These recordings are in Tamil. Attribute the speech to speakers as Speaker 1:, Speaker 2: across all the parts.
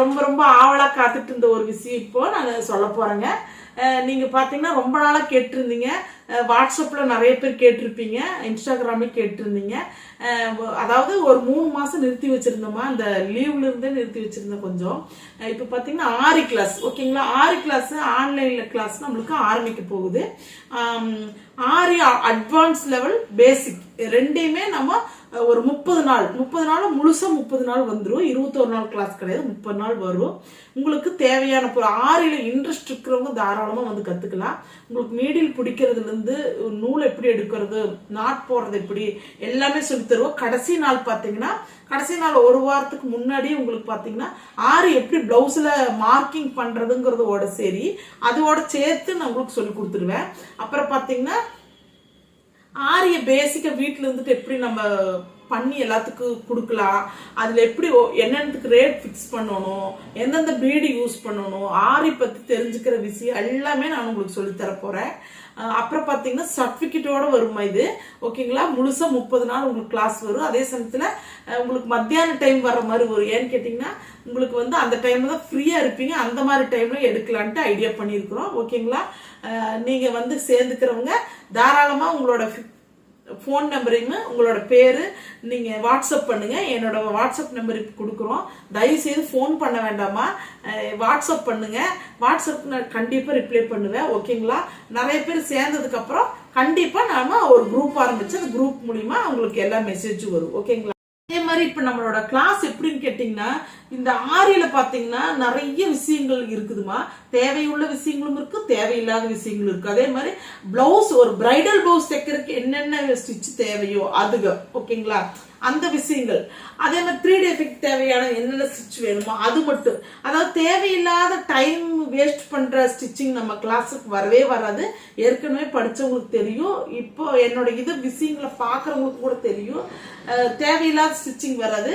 Speaker 1: ரொம்ப ரொம்ப ஆவலாக காத்துட்டு இருந்த ஒரு விஷயம் இப்போ நான் சொல்ல போகிறேங்க நீங்கள் பார்த்தீங்கன்னா ரொம்ப நாளாக கேட்டிருந்தீங்க. வாட்ஸ்அப்பில் நிறைய பேர் கேட்டிருப்பீங்க. இன்ஸ்டாகிராமே கேட்டிருந்தீங்க. அதாவது ஒரு மூணு மாதம் நிறுத்தி வச்சுருந்தோமா? அந்த லீவ்ல இருந்தே நிறுத்தி வச்சுருந்தோம் கொஞ்சம். இப்போ பார்த்தீங்கன்னா ஆறு கிளாஸ் ஓகேங்களா ஆறு கிளாஸ் ஆன்லைனில் கிளாஸ் நம்மளுக்கு ஆரம்பிக்க போகுது. ஆறு ஆரி அட்வான்ஸ் லெவல் பேசிக் ரெண்டையுமே நம்ம ஒரு முப்பது நாள். முப்பது நாள் முழுசாக முப்பது நாள் வந்துடும் இருபத்தொரு நாள் கிளாஸ் கிடையாது. முப்பது நாள் வரும். உங்களுக்கு தேவையான பொருள் ஆறில் இன்ட்ரெஸ்ட் இருக்கிறவங்க தாராளமாக வந்து கற்றுக்கலாம் உங்களுக்கு நீடில் பிடிக்கிறதுலேருந்து நூல் எப்படி எடுக்கிறது நாட் போடுறது எப்படி எல்லாமே சொல்லி தருவோம். கடைசி நாள் பார்த்தீங்கன்னா கடைசி நாள் ஒரு வாரத்துக்கு முன்னாடி உங்களுக்கு பார்த்தீங்கன்னா ஆறு எப்படி ப்ளவுஸில் மார்க்கிங் பண்ணுறதுங்கிறதோட சரி அதோட சேர்த்து நான் உங்களுக்கு சொல்லி கொடுத்துருவேன். அப்புறம் பார்த்தீங்கன்னா ஆரிய பேசிக்கா வீட்டில் இருந்துட்டு எப்படி நம்ம பண்ணி எல்லாத்துக்கும் கொடுக்கலாம். அதில் எப்படி என்னென்னத்துக்கு ரேட் ஃபிக்ஸ் பண்ணணும் எந்தெந்த பீடு யூஸ் பண்ணணும் ஆரி பற்றி தெரிஞ்சுக்கிற விஷயம் எல்லாமே நான் உங்களுக்கு சொல்லி தர அப்புறம் பார்த்தீங்கன்னா சர்டிஃபிகேட்டோட வருமா இது? ஓகேங்களா முழுசாக முப்பது நாள் உங்களுக்கு கிளாஸ் வரும். அதே சமயத்தில் உங்களுக்கு மத்தியான டைம் வர மாதிரி வரும். ஏன்னு கேட்டிங்கன்னா உங்களுக்கு வந்து அந்த டைமில் தான் ஃப்ரீயாக இருப்பீங்க. அந்த மாதிரி டைமில் எடுக்கலான்ட்டு ஐடியா பண்ணியிருக்கிறோம். ஓகேங்களா நீங்கள் வந்து சேர்ந்துக்கிறவங்க தாராளமாக உங்களோட ஃபோன் நம்பரையும் உங்களோட பேரு நீங்க வாட்ஸ்அப் பண்ணுங்க. என்னோட வாட்ஸ்அப் நம்பர் கொடுக்குறோம். தயவு செய்து ஃபோன் பண்ண வேண்டாமா? வாட்ஸ்அப் பண்ணுங்க. வாட்ஸ்அப் நான் கண்டிப்பா ரிப்ளை பண்ணுவேன். ஓகேங்களா? நிறைய பேர் சேர்ந்ததுக்கு அப்புறம் கண்டிப்பா நாம ஒரு குரூப் ஆரம்பிச்சு அந்த குரூப் மூலியமா உங்களுக்கு எல்லா மெசேஜும் வரும். ஓகேங்களா? மாதிரி இப்ப நம்மளோட கிளாஸ் எப்படின்னு கேட்டீங்கன்னா இந்த ஆரியில பாத்தீங்கன்னா நிறைய விஷயங்கள் இருக்குதுமா. தேவையுள்ள விஷயங்களும் இருக்கு தேவையில்லாத விஷயங்களும் இருக்கு. அதே மாதிரி பிளவுஸ் ஒரு பிரைடல் பிளவுஸ் தைக்கிறதுக்கு என்னென்ன ஸ்டிச் தேவையோ அதுக ஓகேங்களா அந்த விஷயங்கள். அதே மாதிரி த்ரீ டே எஃபெக்ட் தேவையான என்னென்ன ஸ்டிச் வேணுமோ அது மட்டும். அதாவது தேவையில்லாத டைம் வேஸ்ட் பண்ணுற ஸ்டிச்சிங் நம்ம கிளாஸுக்கு வரவே வராது. ஏற்கனவே படித்தவங்களுக்கு தெரியும். இப்போ என்னோட இது விஷயங்களை பார்க்குறவங்களுக்கு கூட தெரியும். தேவையில்லாத ஸ்டிச்சிங் வராது.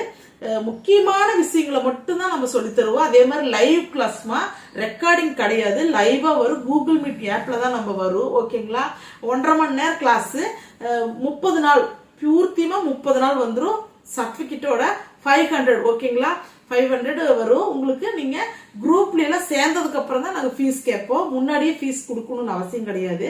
Speaker 1: முக்கியமான விஷயங்களை மட்டும்தான் நம்ம சொல்லி தருவோம். அதே மாதிரி லைவ் கிளாஸ்மா ரெக்கார்டிங் கிடையாது. லைவாக வரும். கூகுள் மீட் ஆப்பில் தான் நம்ம வரும். ஓகேங்களா ஒன்றரை மணி நேரம் கிளாஸு முப்பது நாள் பியூர்த்தியமா முப்பது நாள் வந்துடும் சர்டிஃபிகேட்டோட ஃபைவ் ஹண்ட்ரட் ஓகேங்களா ஃபைவ் ஹண்ட்ரட் வரும். உங்களுக்கு நீங்கள் குரூப்லாம் சேர்ந்ததுக்கு அப்புறம் தான் நாங்கள் ஃபீஸ் கேட்போம். முன்னாடியே ஃபீஸ் கொடுக்கணும்னு அவசியம் கிடையாது.